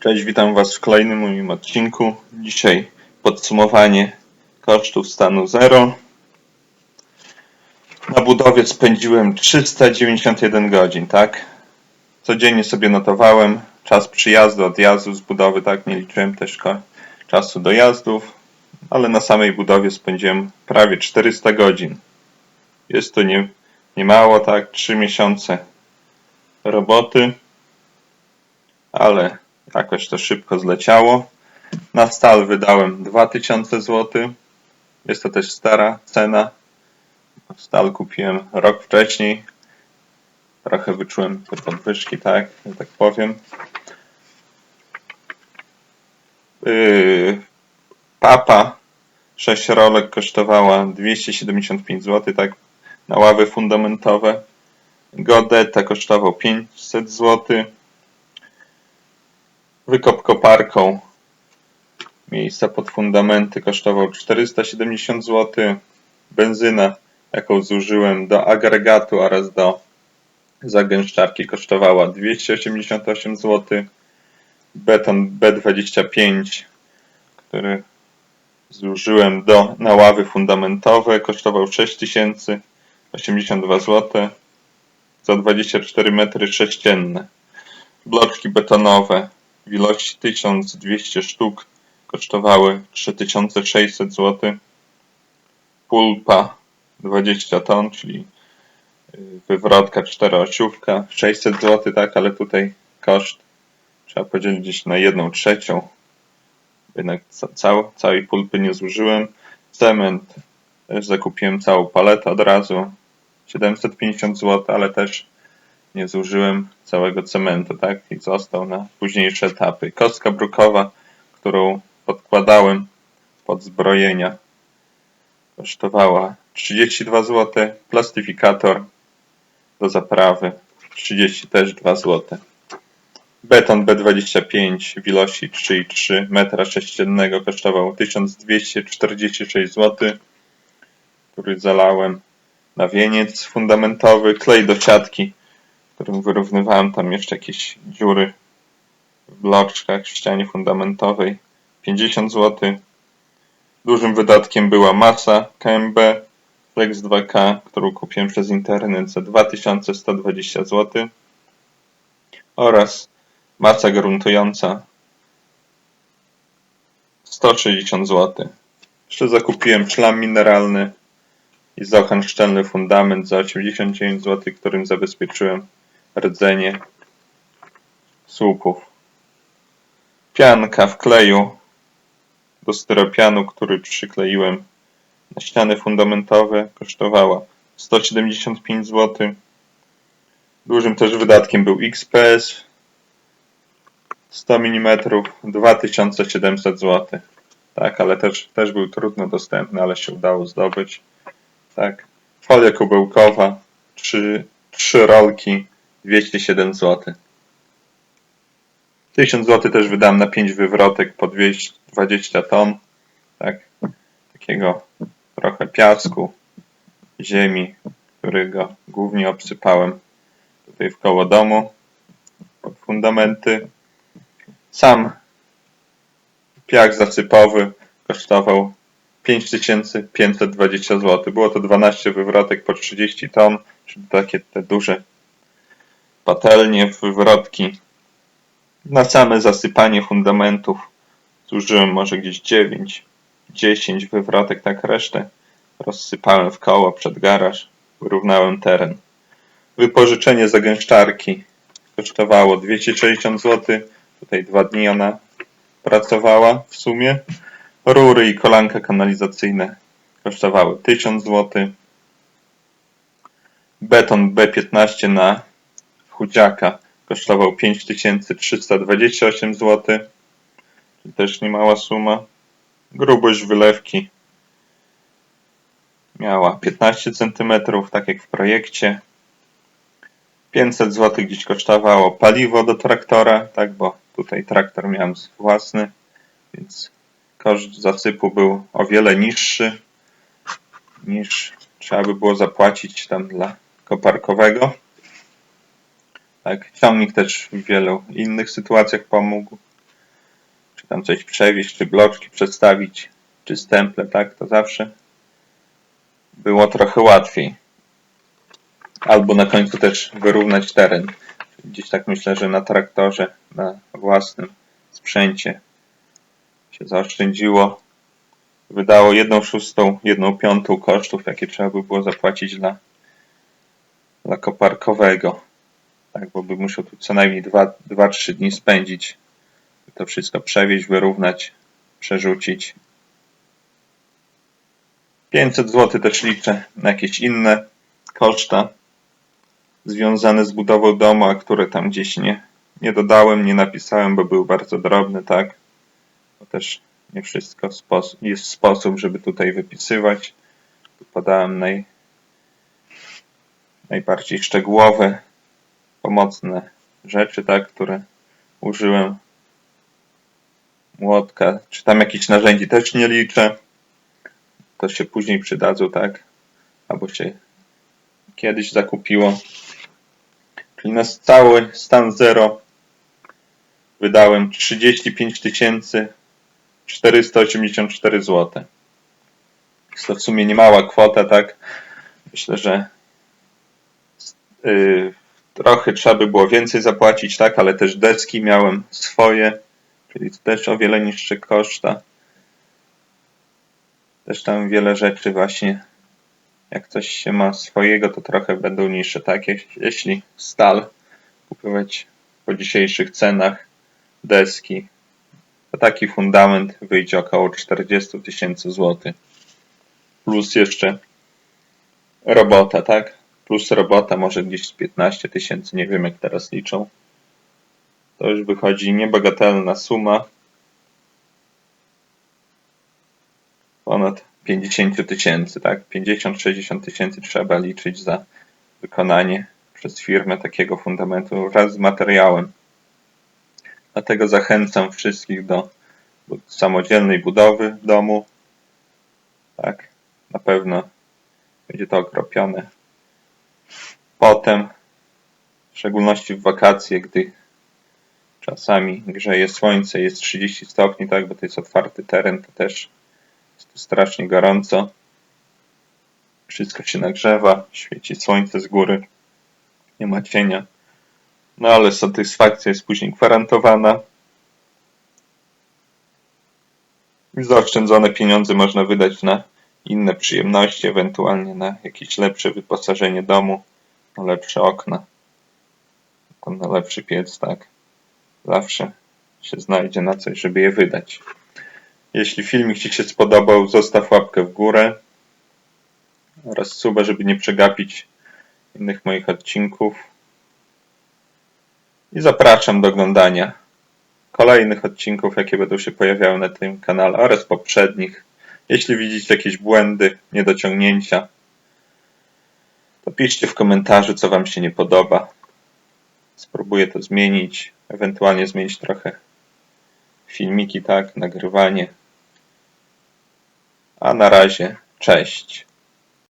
Cześć, witam Was w kolejnym moim odcinku. Dzisiaj podsumowanie kosztów stanu 0. Na budowie spędziłem 391 godzin, tak? Codziennie sobie notowałem czas przyjazdu, odjazdu z budowy, tak? Nie liczyłem też czasu dojazdów, ale na samej budowie spędziłem prawie 400 godzin. Jest to nie, nie tak? 3 miesiące roboty, ale jakoś to szybko zleciało. Na stal wydałem 2000 zł. Jest to też stara cena. Stal kupiłem rok wcześniej. Trochę wyczułem te podwyżki, tak, że tak powiem. Yy, papa 6 rolek kosztowała 275 zł, tak, na ławy fundamentowe. Godeta kosztował 500 zł. Wykop koparką miejsca pod fundamenty kosztował 470 zł. Benzyna, jaką zużyłem do agregatu oraz do zagęszczarki kosztowała 288 zł. Beton B25, który zużyłem do naławy fundamentowe kosztował 6082 zł za 24 metry sześcienne. Bloczki betonowe w ilości 1200 sztuk kosztowały 3600 zł. Pulpa 20 ton, czyli y, wywrotka czteroosiówka 600 zł, tak, ale tutaj koszt trzeba podzielić na jedną trzecią. Jednak ca- cał, całej pulpy nie zużyłem. Cement też zakupiłem całą paletę od razu 750 zł, ale też nie zużyłem całego cementu, tak? I został na późniejsze etapy. Kostka brukowa, którą podkładałem pod zbrojenia, kosztowała 32 zł. Plastyfikator do zaprawy 30 też 2 zł. Beton B25 w ilości 3,3 metra sześciennego kosztował 1246 zł, który zalałem na wieniec fundamentowy, klej do siatki, którym wyrównywałem tam jeszcze jakieś dziury w bloczkach w ścianie fundamentowej 50 zł. Dużym wydatkiem była masa KMB Flex 2K, którą kupiłem przez internet za 2120 zł oraz masa gruntująca 160 zł. Jeszcze zakupiłem szlam mineralny i zochan szczelny fundament za 89 zł, którym zabezpieczyłem rdzenie słupów. Pianka w kleju do styropianu, który przykleiłem na ściany fundamentowe, kosztowała 175 zł. Dużym też wydatkiem był XPS 100 mm 2700 zł. Tak, ale też, też był trudno dostępny, ale się udało zdobyć. Tak. Folia kubełkowa 3, 3 rolki 207 zł. 1000 zł też wydam na 5 wywrotek po 220 ton. Tak. Takiego trochę piasku, ziemi, którego głównie obsypałem tutaj w koło domu pod fundamenty. Sam piach zasypowy kosztował 5520 zł. Było to 12 wywrotek po 30 ton, czyli takie te duże patelnie, wywrotki. Na same zasypanie fundamentów zużyłem może gdzieś 9, 10 wywrotek, tak resztę rozsypałem w koło przed garaż, wyrównałem teren. Wypożyczenie zagęszczarki kosztowało 260 zł. Tutaj dwa dni ona pracowała w sumie. Rury i kolanka kanalizacyjne kosztowały 1000 zł. Beton B15 na chudziaka kosztował 5328 zł. Też niemała suma. Grubość wylewki miała 15 cm, tak jak w projekcie. 500 zł gdzieś kosztowało paliwo do traktora, tak, bo tutaj traktor miałem własny, więc koszt zasypu był o wiele niższy niż trzeba by było zapłacić tam dla koparkowego. Tak, ciągnik też w wielu innych sytuacjach pomógł. tam coś przewieźć, czy bloczki przedstawić, czy stemple, tak, to zawsze było trochę łatwiej. Albo na końcu też wyrównać teren. Gdzieś tak myślę, że na traktorze, na własnym sprzęcie się zaoszczędziło. Wydało jedną szóstą, jedną piątą kosztów, jakie trzeba by było zapłacić dla, dla koparkowego. Tak, bo by musiał tu co najmniej 2-3 dni spędzić. by To wszystko przewieźć, wyrównać, przerzucić. 500 zł też liczę na jakieś inne koszta związane z budową domu, a które tam gdzieś nie, nie dodałem, nie napisałem, bo był bardzo drobny, tak? Bo też nie wszystko jest sposób, żeby tutaj wypisywać. Tu podałem naj, najbardziej szczegółowe, pomocne rzeczy, tak, które użyłem. Młotka, czy tam jakichś narzędzi też nie liczę. To się później przydadzą, tak? Albo się kiedyś zakupiło. Czyli na cały stan zero wydałem 35 484 zł. Jest to w sumie niemała kwota, tak? Myślę, że yy, trochę trzeba by było więcej zapłacić, tak? Ale też deski miałem swoje, czyli też o wiele niższe koszta. Też tam wiele rzeczy właśnie, jak coś się ma swojego, to trochę będą niższe, tak? Jeś- Jeśli stal kupować po dzisiejszych cenach, deski, to taki fundament wyjdzie około 40 tysięcy złotych. Plus jeszcze robota, tak? Plus robota może gdzieś z 15 tysięcy, nie wiem jak teraz liczą. To już wychodzi niebagatelna suma. Ponad 50 tysięcy, tak? 50-60 tysięcy trzeba liczyć za wykonanie przez firmę takiego fundamentu wraz z materiałem. Dlatego zachęcam wszystkich do samodzielnej budowy domu. Tak, na pewno będzie to okropione. Potem, w szczególności w wakacje, gdy czasami grzeje słońce, jest 30 stopni, tak, bo to jest otwarty teren, to też jest strasznie gorąco. Wszystko się nagrzewa, świeci słońce z góry, nie ma cienia. No ale satysfakcja jest później gwarantowana. Zaoszczędzone pieniądze można wydać na inne przyjemności, ewentualnie na jakieś lepsze wyposażenie domu, lepsze okna, tam na lepszy piec, tak. Zawsze się znajdzie na coś, żeby je wydać. Jeśli filmik Ci się spodobał, zostaw łapkę w górę oraz suba, żeby nie przegapić innych moich odcinków. I zapraszam do oglądania kolejnych odcinków, jakie będą się pojawiały na tym kanale oraz poprzednich. Jeśli widzicie jakieś błędy, niedociągnięcia, to piszcie w komentarzu, co Wam się nie podoba. Spróbuję to zmienić, ewentualnie zmienić trochę filmiki, tak, nagrywanie. A na razie, cześć.